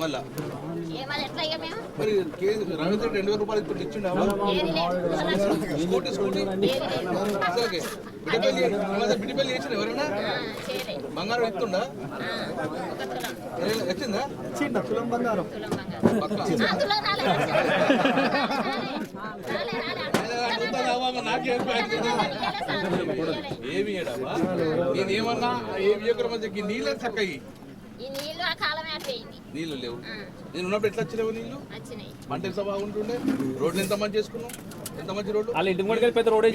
మళ్ళా? మరి కేజీ రవీంద్ర రెండు వేల రూపాయలు ఇప్పుడు ఇచ్చిండా స్కూటీ స్కూటీ? అసలుకే బిడ్డపల్లి ఈ మధ్య బిడ్డపల్లి చేసిన ఎవరైనా? బంగారం ఏ- వచ్చిందా? బంగారం. పక్క? ఏమి ఏడావా నేను ఏమన్నా ఏమి చేయకుండా మధ్య నీళ్ళే చక్కయి. లేవు. నేను ఉన్నప్పుడు ఎట్లా వచ్చినావు నీళ్ళు? పంట ఎంత బాగుంటుండే? రోడ్లు ఎంత మంచి చేసుకున్నాం ఎంత మంచి రోడ్లు వాళ్ళ ఇంటి ముందుకు పెద్ద రోడ్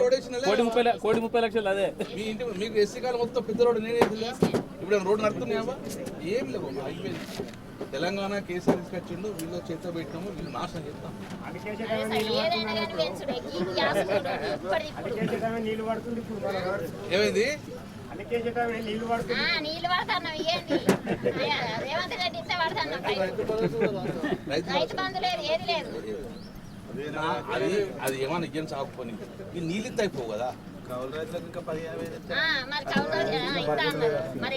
రోడ్ వేసినాలే. కోటి ముప్పై కోటి ముప్పై లక్షలు అదే. మీ ఇంటి మీకు ఎస్సీ కాలం మొత్తం పెద్ద రోడ్డు నేనే ఇప్పుడు రోడ్డు నడుతున్నాయా ఏం లేవు అయిపోయింది. తెలంగాణ కేసీఆర్ తీసుకొచ్చిండు వీళ్ళు చేతితో పెట్టినాము వీళ్ళు నాశనం చేస్తాం. ఏమైంది. రైతు రైతు బంధు లేదు ఏది లేదు. అది అది ఏమన్నా ఇయ్యం సాగుకొని ఈ నీళ్ళు ఇంత అయిపోవు కదా. ఆ, మరి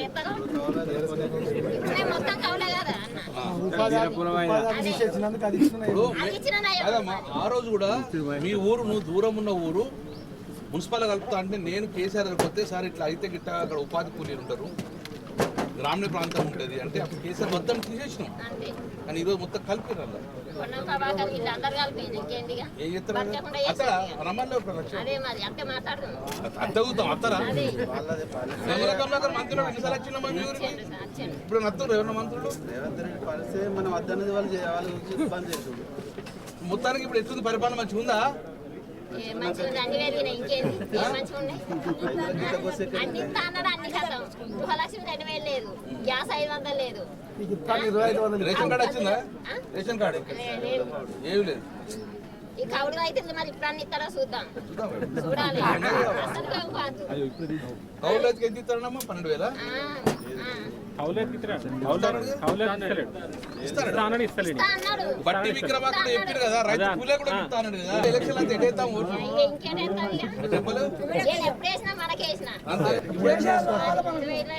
మొత్తం కౌలే కదా రోజు కూడా మీ ఊరు నువ్వు దూరం ఉన్న ఊరు మున్సిపల్ కలుపుతా అంటే నేను కేసీఆర్ వస్తే సార్ ఇట్లా అయితే గిట్ట అక్కడ ఉపాధి కూలీలు ఉంటారు. గ్రామీణ ప్రాంతం ఉంటుంది. అంటే అప్పుడు కేసీఆర్ మొత్తం తీసేసినాం. కానీ ఈరోజు మొత్తం ఏం ఒక లక్ష అత్తరా? కమలాకర్ మంత్రులు ఎన్నిసార్లు వచ్చినా. ఇప్పుడు ఎవరన్నా మంత్రులు? మనం మొత్తానికి ఇప్పుడు ఎట్లుంది పరిపాలన? మంచిగా ఉంది అన్ని అన్నాడు అన్ని కథం గృహలక్ష్మి రెండు వేలు లేదు. గ్యాస్ ఐదు వందలు లేదు రేషన్ కార్డు వచ్చిందా? Ration card. ఏమి లేదు. ఈ కౌలు మరి ఇప్పుడు అన్ని ఇస్తాడో చూద్దాం. చూడాలి. అసలు కావు కాదు. కౌలు రైతుకి ఎంత ఇస్తారమ్మా పన్నెండు వేల? ఇస్తారా బట్టి విక్రమార్కుడు చెప్పారు కదా రైతు కూలే కూడా ఎలక్షన్ అంతా ఓట్లు?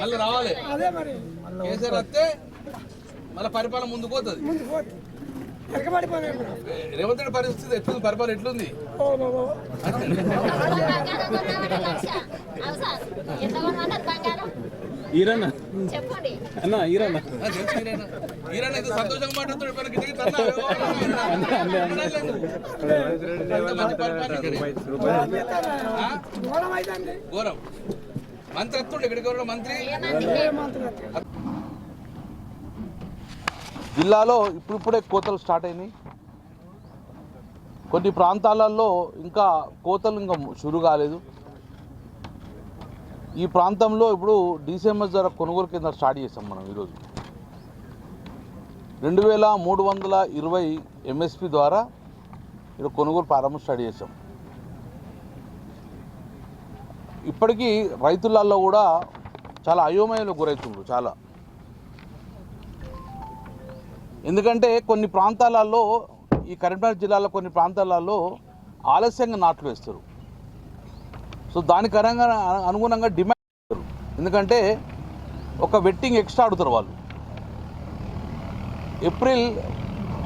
మళ్ళీ రావాలి. కేసీఆర్ వస్తే మళ్ళీ పరిపాలన ముందుకు పోతుంది. రేవంత్ రెడ్డి పరిస్థితి ఎట్లుంది? పరిపాలన ఎట్లుంది? ఈరన్న. చెప్పండి. అన్న ఈరన్న. సంతోషంగా ఘోరం. మంత్రి వస్తుండే ఇక్కడికి ఎవరో మంత్రి? జిల్లాలో ఇప్పుడిప్పుడే కోతలు స్టార్ట్ అయినాయి. కొన్ని ప్రాంతాలలో ఇంకా కోతలు ఇంకా షురు కాలేదు. ఈ ప్రాంతంలో ఇప్పుడు డిసిఎంఎస్ ధర కొనుగోలు కింద స్టార్ట్ చేసాం మనం ఈరోజు. రెండు వేల మూడు వందల ఇరవై ఎంఎస్పి ద్వారా ఇక్కడ కొనుగోలు ప్రారంభం స్టార్ట్ చేసాం ఇప్పటికీ రైతులలో కూడా చాలా అయోమయంలో గురవుతుండ్రు చాలా. ఎందుకంటే కొన్ని ప్రాంతాలలో ఈ కరీంనగర్ జిల్లాలో కొన్ని ప్రాంతాలలో ఆలస్యంగా నాట్లు వేస్తారు. సో దానికి అనుగుణ అనుగుణంగా డిమాండ్ చేస్తారు. ఎందుకంటే ఒక వెట్టింగ్ ఎక్స్ట్రా అడుగుతారు వాళ్ళు. ఏప్రిల్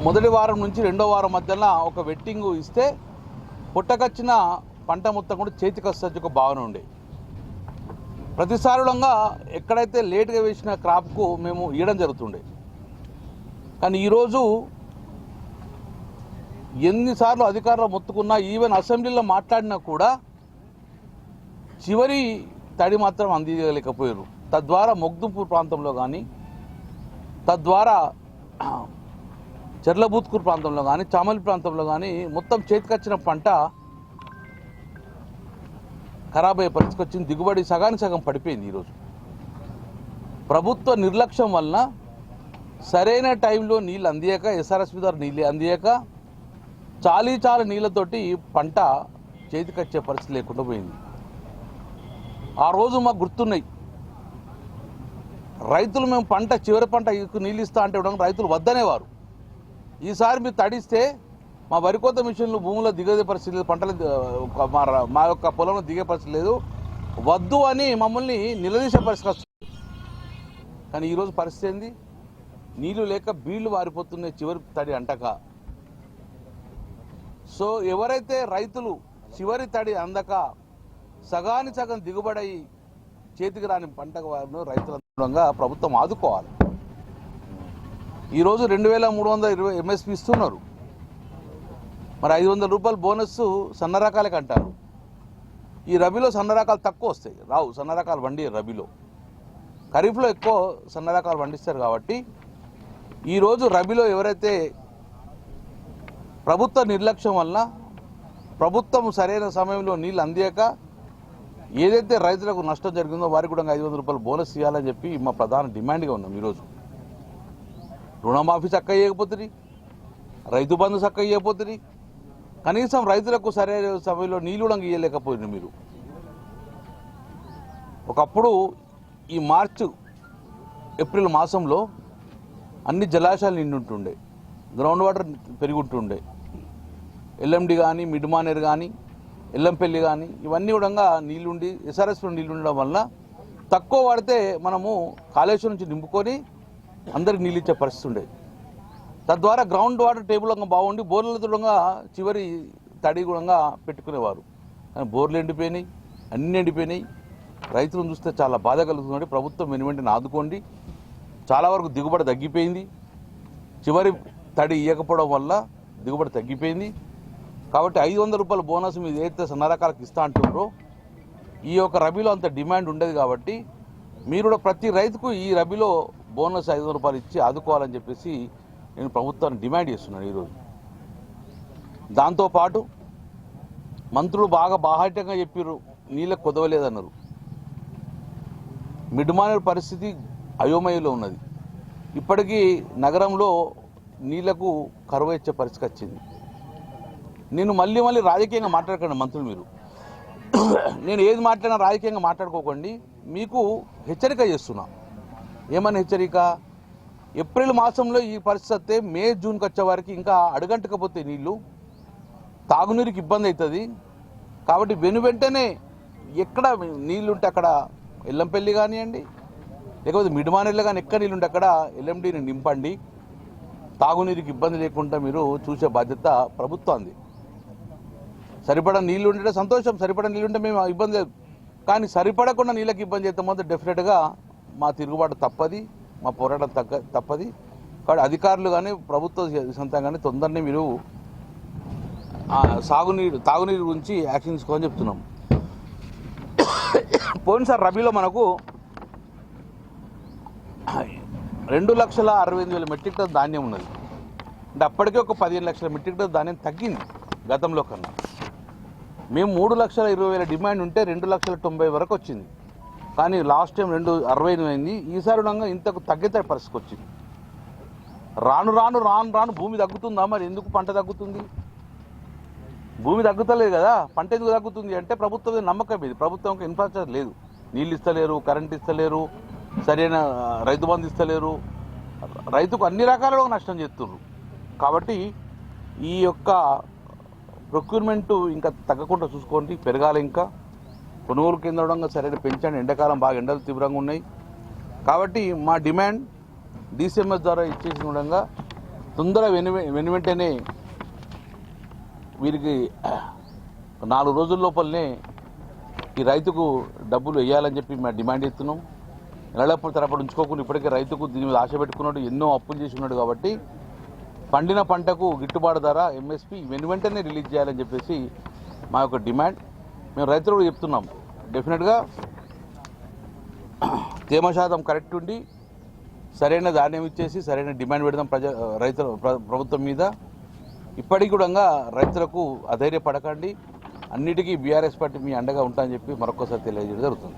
మొదటి వారం నుంచి రెండో వారం మధ్యన ఒక వెట్టింగ్ ఇస్తే పుట్టకొచ్చిన పంట మొత్తం కూడా చేతికి వస్తుంది ఒక భావన ఉండే. ప్రతిసారులంగా ఎక్కడైతే లేట్గా వేసిన క్రాప్కు మేము ఇవ్వడం జరుగుతుండే. కానీ ఈరోజు ఎన్నిసార్లు అధికారులు మొత్తుకున్నా ఈవెన్ అసెంబ్లీలో మాట్లాడినా కూడా చివరి తడి మాత్రం అందించలేకపోయారు తద్వారా మొగ్దుంపూర్ ప్రాంతంలో కానీ తద్వారా చెర్లబూత్కూర్ ప్రాంతంలో కానీ చామలి ప్రాంతంలో కానీ మొత్తం చేతికొచ్చిన పంట ఖరాబ్ అయ్యే పరిస్థితికి వచ్చింది. దిగుబడి సగానికి సగం పడిపోయింది ఈరోజు. ప్రభుత్వ నిర్లక్ష్యం వలన సరైన టైంలో నీళ్ళు అందియక ఎస్ఆర్ఎస్పి ద్వారా నీళ్ళు అందియక చాలీ చాలు నీళ్ళతోటి పంట చేతికొచ్చే పరిస్థితి లేకుండా పోయింది. ఆ రోజు మాకు గుర్తున్నాయి. రైతులు మేము పంట చివరి పంట నీళ్ళు ఇస్తా అంటే ఇవ్వడం రైతులు వద్దనేవారు. ఈసారి మీరు తడిస్తే మా వరికోత మిషన్లు భూమిలో దిగే పరిస్థితి లేదు పంటలు మా మా యొక్క పొలంలో దిగే పరిస్థితి లేదు. వద్దు అని మమ్మల్ని నిలదీసే పరిస్థితి కానీ ఈరోజు పరిస్థితి ఏంది? నీళ్ళు లేక బీళ్ళు వారిపోతున్నాయి చివరి తడి అంటక. సో ఎవరైతే రైతులు చివరి తడి అందక సగాని సగం దిగుబడి చేతికి రాని పంట వారిని రైతులంగా ప్రభుత్వం ఆదుకోవాలి. ఈరోజు రెండు వేల మూడు వందల ఇరవై ఎంఎస్పి ఇస్తున్నారు. మరి ఐదు వందల రూపాయలు బోనస్ సన్న రకాలకి అంటారు. ఈ రబీలో సన్న రకాలు తక్కువ వస్తాయి. రావు సన్న రకాలు వండి రబీలో. ఖరీఫ్లో ఎక్కువ సన్న రకాలు పండిస్తారు కాబట్టి ఈరోజు రబీలో ఎవరైతే ప్రభుత్వ నిర్లక్ష్యం వల్ల ప్రభుత్వం సరైన సమయంలో నీళ్ళు అందియక ఏదైతే రైతులకు నష్టం జరిగిందో వారికి కూడా ఐదు వందల రూపాయలు బోనస్ ఇవ్వాలని చెప్పి మా ప్రధాన డిమాండ్గా ఉన్నాం ఈరోజు. రుణమాఫీ చక్క చేయకపోతుంది రైతు బంధు చక్క చేయకపోతుంది కనీసం రైతులకు సరైన సమయంలో నీళ్ళు కూడా ఇవ్వలేకపోయింది మీరు. ఒకప్పుడు ఈ మార్చు ఏప్రిల్ మాసంలో అన్ని జలాశయాలు నిండుంటుండే. గ్రౌండ్ వాటర్ పెరుగుంటుండే. ఎల్ఎండి కానీ మిడ్ మానేర్ కానీ ఎల్లంపల్లి కానీ ఇవన్నీ కూడా నీళ్ళుండి ఎస్ఆర్ఎస్లో నీళ్ళు ఉండడం వల్ల తక్కువ వాడితే మనము కాళేశ్వరం నుంచి నింపుకొని అందరికి నీళ్ళు ఇచ్చే పరిస్థితి ఉండేది తద్వారా గ్రౌండ్ వాటర్ టేబుల్ బాగుండి బోర్ల దూరంగా చివరి తడి కూడా పెట్టుకునేవారు. కానీ బోర్లు ఎండిపోయినాయి అన్నీ ఎండిపోయినాయి. రైతులను చూస్తే చాలా బాధ కలుగుతుంది. ప్రభుత్వం వెనువెంటనే ఆదుకోండి. చాలా వరకు దిగుబడి తగ్గిపోయింది. చివరి తడి ఇవ్వకపోవడం వల్ల దిగుబడి తగ్గిపోయింది. కాబట్టి ఐదు వందల రూపాయల బోనస్ మీద ఏదైతే సన్న రకాలకు ఇస్తా అంటున్నారో ఈ యొక్క రబీలో అంత డిమాండ్ ఉండదు కాబట్టి మీరు కూడా ప్రతి రైతుకు ఈ రబీలో బోనస్ ఐదు వందల రూపాయలు ఇచ్చి ఆదుకోవాలని చెప్పేసి నేను ప్రభుత్వాన్ని డిమాండ్ చేస్తున్నాను ఈరోజు దాంతోపాటు మంత్రులు బాగా బాహాటంగా చెప్పారు నీళ్ళకు కుదవలేదన్నారు. మిడ్మానేర్ పరిస్థితి అయోమయంలో ఉన్నది. ఇప్పటికీ నగరంలో నీళ్ళకు కరువు ఇచ్చే పరిస్థితి వచ్చింది. నేను మళ్ళీ మళ్ళీ రాజకీయంగా మాట్లాడకండి మంత్రులు మీరు. నేను ఏది మాట్లాడినా రాజకీయంగా మాట్లాడుకోకండి. మీకు హెచ్చరిక చేస్తున్నా. ఏమని హెచ్చరిక? ఏప్రిల్ మాసంలో ఈ పరిస్థితి వస్తే మే జూన్కి వచ్చే వారికి ఇంకా అడుగంటకపోతే నీళ్ళు. తాగునీరుకి ఇబ్బంది అవుతుంది. కాబట్టి వెను వెంటనే ఎక్కడ నీళ్ళుంటే అక్కడ ఎల్లంపల్లి కానివ్వండి లేకపోతే మిడిమానేళ్ళు కానీ ఎక్కడ నీళ్ళు ఉంటే అక్కడ ఎల్ఎండిని నింపండి. తాగునీరుకి ఇబ్బంది లేకుండా మీరు చూసే బాధ్యత ప్రభుత్వంది సరిపడా నీళ్ళు ఉంటే సంతోషం సరిపడా నీళ్ళు ఉంటే మేము ఇబ్బంది లేదు. కానీ సరిపడకుండా నీళ్ళకి ఇబ్బంది చేస్తాం మాత్రం డెఫినెట్గా మా తిరుగుబాటు తప్పది మా పోరాటం తగ్గ తప్పది. కాబట్టి అధికారులు కానీ ప్రభుత్వ సొంతం కానీ తొందరనే మీరు సాగునీరు తాగునీరు గురించి యాక్షన్ తీసుకోమని చెప్తున్నాం. పోయినసారి రబీలో మనకు రెండు లక్షల అరవై ఎనిమిది వేల మెట్రిక్ టన్ ధాన్యం ఉన్నది. అంటే అప్పటికే ఒక పదిహేను లక్షల మెట్రిక్ టన్ ధాన్యం తగ్గింది గతంలో కన్నా. మేము మూడు లక్షల ఇరవై వేల డిమాండ్ ఉంటే రెండు లక్షల తొంభై వరకు వచ్చింది. కానీ లాస్ట్ టైం రెండు అరవై ఎనిమిది అయింది. ఈసారి ఉండగా ఇంతకు తగ్గితే పరిస్థితి వచ్చింది. రాను రాను రాను రాను భూమి తగ్గుతుందా మరి? ఎందుకు పంట తగ్గుతుంది? భూమి తగ్గుతలేదు కదా. పంట ఎందుకు తగ్గుతుంది అంటే ప్రభుత్వం నమ్మకం ఇది ప్రభుత్వంకి ఇన్ఫ్రాస్ట్రక్చర్ లేదు. నీళ్ళు ఇస్తలేరు కరెంట్ ఇస్తలేరు సరైన రైతు బంధు ఇస్తలేరు. రైతుకు అన్ని రకాలుగా నష్టం చేస్తున్నారు కాబట్టి ఈ యొక్క ప్రొక్యూర్మెంట్ ఇంకా తగ్గకుండా చూసుకోండి పెరగాలి ఇంకా. కొనుగోలు కేంద్రంగా సరైన పెంచండి. ఎండాకాలం బాగా ఎండలు తీవ్రంగా ఉన్నాయి. కాబట్టి మా డిమాండ్ డిసిఎంఎస్ ద్వారా ఇచ్చేసిన విధంగా తొందర వెను వెను వెంటనే వీరికి నాలుగు రోజుల లోపలనే ఈ రైతుకు డబ్బులు వేయాలని చెప్పి మేము డిమాండ్ ఇస్తున్నాం ఎల్లప్పుడు తరపడి ఉంచుకోకుండా ఇప్పటికే రైతుకు దీని మీద ఆశ పెట్టుకున్నాడు ఎన్నో అప్పులు చేసి ఉన్నాడు కాబట్టి పండిన పంటకు గిట్టుబాటు ధర ఎంఎస్పి వెను వెంటనే రిలీజ్ చేయాలని చెప్పేసి మా యొక్క డిమాండ్. మేము రైతులు కూడా చెప్తున్నాం. డెఫినెట్గా తేమ శాతం కరెక్ట్ ఉండి సరైన ధాన్యం ఇచ్చేసి సరైన డిమాండ్ పెడదాం ప్రజ రైతుల ప్రభుత్వం మీద. ఇప్పటికి కూడా రైతులకు అధైర్యపడకండి. అన్నిటికీ బీఆర్ఎస్ పార్టీ మీ అండగా ఉంటామని చెప్పి మరొకసారి తెలియజేయడం జరుగుతుంది.